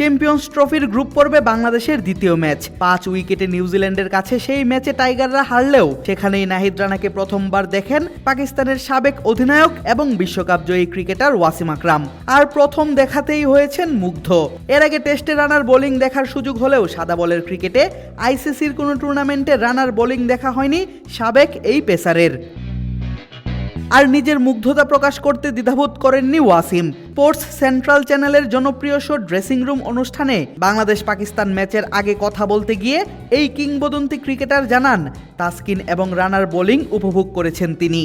Champions ট্রফির group পর্বে বাংলাদেশের দ্বিতীয় ম্যাচ পাঁচ উইকেটে নিউজিল্যান্ডের কাছে সেই ম্যাচে টাইগাররা হারলেও সেখানেই নাহিদ রানাকে প্রথমবার দেখেন পাকিস্তানের সাবেক অধিনায়ক এবং বিশ্বকাপ জয়ী ক্রিকেটার ওয়াসিম আকরাম। আর প্রথম দেখাতেই হয়েছেন মুগ্ধ। এর আগে টেস্টে রানার বোলিং দেখার সুযোগ হলেও সাদা বলের ক্রিকেটে আইসিসির কোনো টুর্নামেন্টে রানার বোলিং দেখা হয়নি সাবেক এই পেসারের। আর নিজের মুগ্ধতা প্রকাশ করতে দ্বিধাবোধ করেননি ওয়াসিম। স্পোর্টস সেন্ট্রাল চ্যানেলের জনপ্রিয় শো ড্রেসিং রুম অনুষ্ঠানে বাংলাদেশ পাকিস্তান ম্যাচের আগে কথা বলতে গিয়ে এই কিংবদন্তি ক্রিকেটার জানান, তাসকিন এবং রানার বোলিং উপভোগ করেছেন তিনি।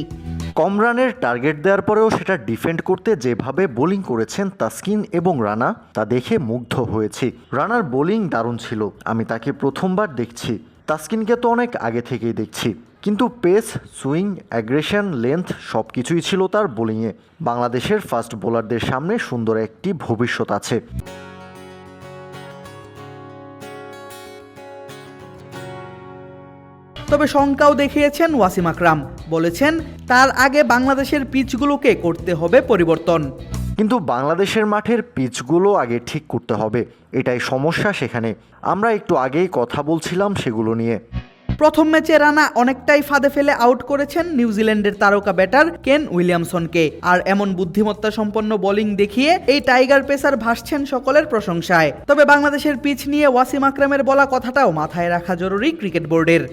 কম রানের টার্গেট দেওয়ার পরেও সেটা ডিফেন্ড করতে যেভাবে বোলিং করেছেন তাসকিন এবং রানা, তা দেখে মুগ্ধ হয়েছি। রানার বোলিং দারুণ ছিল, আমি তাকে প্রথমবার দেখছি। তাসকিনকে তো অনেক আগে থেকেই দেখছি। কিন্তু পেস সুইং অ্যাগ্রেশন লেন্থ সব কিছুই ছিল তার বোলিংয়ে। বাংলাদেশের ফাস্ট বোলারদের সামনে সুন্দর একটি ভবিষ্যৎ আছে। তবে শঙ্কাও দেখিয়েছেন ওয়াসিম আকরাম। বলেছেন তার আগে বাংলাদেশের পিচগুলোকে করতে হবে পরিবর্তন। কিন্তু বাংলাদেশের মাঠের পিচগুলো আগে ঠিক করতে হবে। এটাই সমস্যা সেখানে। আমরা একটু আগেই কথা বলছিলাম সেগুলো নিয়ে। প্রথম ম্যাচে রানা অনেকটাই ফাঁদে ফেলে আউট করেছেন নিউজিল্যান্ডের তারকা ব্যাটার কেন উইলিয়ামসনকে। আর এমন বুদ্ধিমত্তা সম্পন্ন বোলিং দেখিয়ে এই টাইগার পেসার ভাসছেন সকলের প্রশংসায়। তবে বাংলাদেশের পিচ নিয়ে ওয়াসিম আকরামের বলা কথাটাও মাথায় রাখা জরুরি ক্রিকেট বোর্ডের।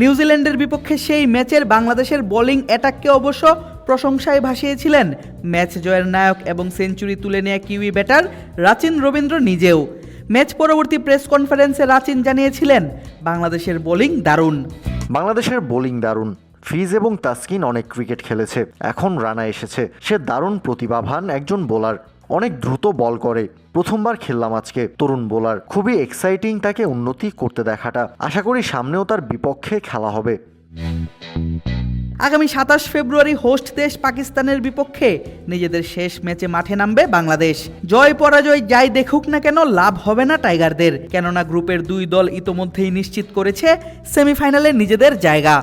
নিউজিল্যান্ডের বিপক্ষে সেই ম্যাচের বাংলাদেশের বোলিং অ্যাটাককে অবশ্য প্রশংসায় ভাসিয়েছিলেন ম্যাচ জয়ের নায়ক এবং সেঞ্চুরি তুলে নেয়া কিউই ব্যাটার রাচিন রবীন্দ্র নিজেও। ম্যাচ পরবর্তী প্রেস কনফারেন্সে রাচিন জানিয়েছিলেন, বাংলাদেশের বোলিং দারুণ। বাংলাদেশের বোলিং দারুণ। ফ্রিজ এবং তাসকিন অনেক ক্রিকেট খেলেছে। এখন রানা এসেছে। সে দারুণ প্রতিভাবান একজন বোলার। অনেক দ্রুত বল করে। প্রথমবার খেললাম আজকে, তরুণ বোলার। খুবই এক্সাইটিং তাকে উন্নতি করতে দেখাটা। আশা করি সামনেও তার বিপক্ষে খেলা হবে। আগামী সাতাশ ফেব্রুয়ারি হোস্ট দেশ পাকিস্তানের বিপক্ষে নিজেদের শেষ ম্যাচে মাঠে নামবে বাংলাদেশ। জয় পরাজয় যাই দেখুক না কেন, লাভ হবে না টাইগারদের। কেননা গ্রুপের দুই দল ইতোমধ্যেই নিশ্চিত করেছে সেমিফাইনালে নিজেদের জায়গা।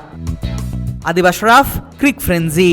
আদিবাস রাফ, ক্রিক ফ্রেন্জি